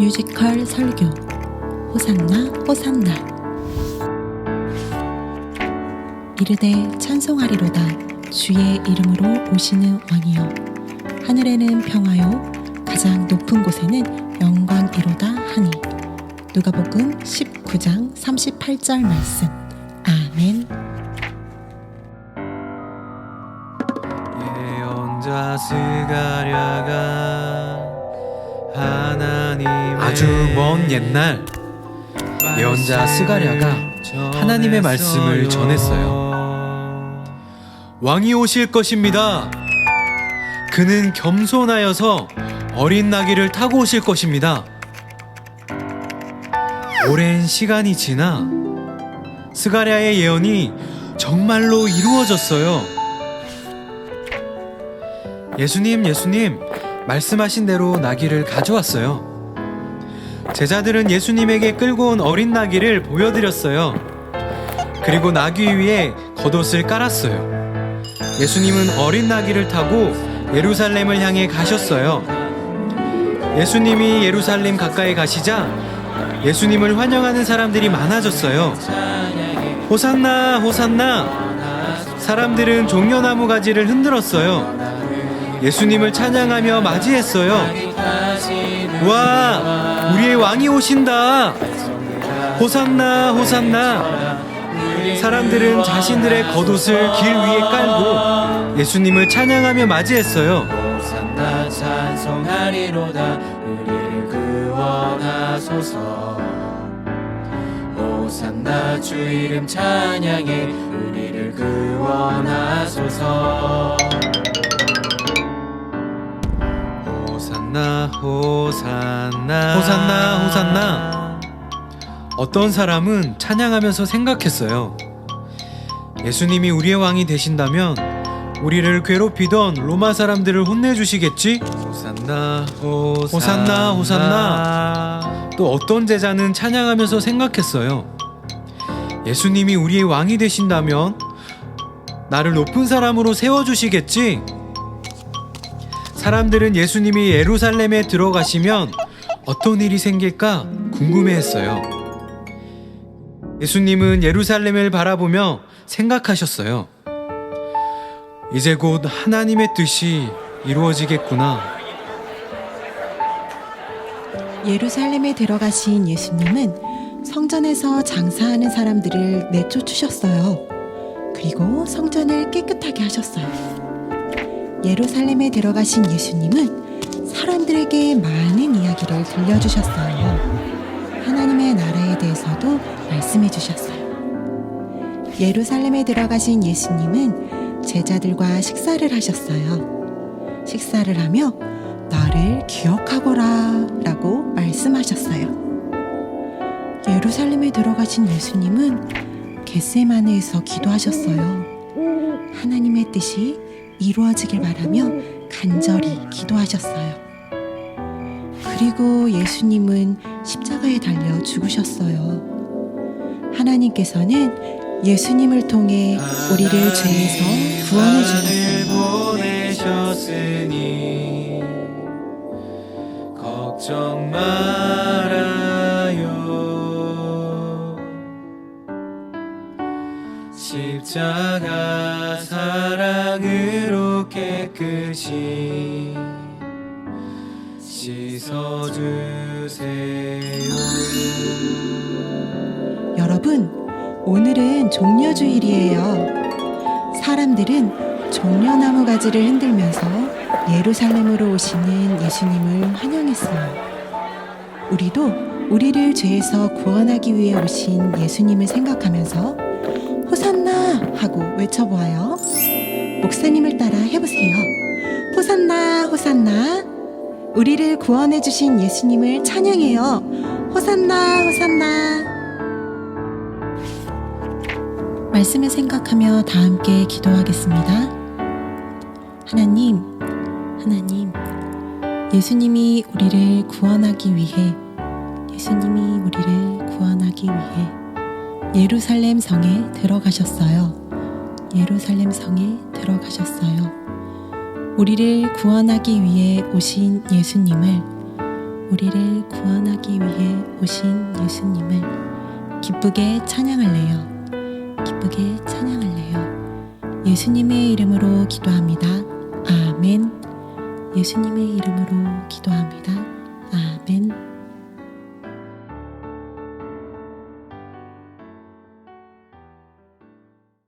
뮤지컬 설교. 호산나 호산나. 이르되 찬송하리로다. 주의 이름으로 오시는 왕이여. 하늘에는 평화요. 가장 높은 곳에는 영광이로다 하니. 누가복음 19장 38절 말씀. 아멘. 예언자 스가랴가 아주 먼 옛날 예언자 스가랴가 하나님의 말씀을 전했어요. 왕이 오실 것입니다. 그는 겸손하여서 어린 나귀를 타고 오실 것입니다. 오랜 시간이 지나 스가랴의 예언이 정말로 이루어졌어요. 예수님, 예수님, 말씀하신 대로 나귀를 가져왔어요. 제자들은 예수님에게 끌고 온 어린 나귀를 보여드렸어요. 그리고 나귀 위에 겉옷을 깔았어요. 예수님은 어린 나귀를 타고 예루살렘을 향해 가셨어요. 예수님이 예루살렘 가까이 가시자 예수님을 환영하는 사람들이 많아졌어요. 호산나, 호산나! 사람들은 종려나무 가지를 흔들었어요. 예수님을 찬양하며 맞이했어요. 와, 우리의 왕이 오신다. 호산나, 호산나. 사람들은 자신들의 겉옷을 길 위에 깔고 예수님을 찬양하며 맞이했어요. 호산나 주 이름 찬양해 우리를 구원하소서 호산나, 호산나, 호산나, 호산나. 어떤 사람은 찬양하면서 생각했어요. 예수님이 우리의 왕이 되신다면 우리를 괴롭히던 로마 사람들을 혼내주시겠지? 호산나, 호산나, 호산나. 또 어떤 제자는 찬양하면서 생각했어요. 예수님이 우리의 왕이 되신다면 나를 높은 사람으로 세워주시겠지? 사람들은 예수님이 예루살렘에 들어가시면 어떤 일이 생길까 궁금해했어요. 예수님은 예루살렘을 바라보며 생각하셨어요. 이제 곧 하나님의 뜻이 이루어지겠구나. 예루살렘에 들어가신 예수님은 성전에서 장사하는 사람들을 내쫓으셨어요. 그리고 성전을 깨끗하게 하셨어요. 예루살렘에 들어가신 예수님은 사람들에게 많은 이야기를 들려주셨어요. 하나님의 나라에 대해서도 말씀해 주셨어요. 예루살렘에 들어가신 예수님은 제자들과 식사를 하셨어요. 식사를 하며 나를 기억하거라 라고 말씀하셨어요. 예루살렘에 들어가신 예수님은 겟세마네에서 기도하셨어요. 하나님의 뜻이 이루어지길 바라며 간절히 기도하셨어요. 그리고 예수님은 십자가에 달려 죽으셨어요. 하나님께서는 예수님을 통해 우리를 죄에서 구원해 주셨어요. 걱정 말 십자가 사랑으로 깨끗이 씻어주세요 여러분, 오늘은 종려주일이에요. 사람들은 종려나무 가지를 흔들면서 예루살렘으로 오시는 예수님을 환영했어요. 우리도 우리를 죄에서 구원하기 위해 오신 예수님을 생각하면서 호산나 하고 외쳐보아요. 목사님을 따라 해보세요. 호산나, 호산나. 우리를 구원해주신 예수님을 찬양해요. 호산나, 호산나. 말씀을 생각하며 다 함께 기도하겠습니다. 하나님, 하나님, 예수님이 우리를 구원하기 위해, 예수님이 우리를 구원하기 위해 예루살렘 성에 들어가셨어요. 예루살렘 성에 들어가셨어요. 우리를 구원하기 위해 오신 예수님을 우리를 구원하기 위해 오신 예수님을 기쁘게 찬양할래요. 기쁘게 찬양할래요. 예수님의 이름으로 기도합니다. 아멘. 예수님의 이름으로 기도합니다. 아멘.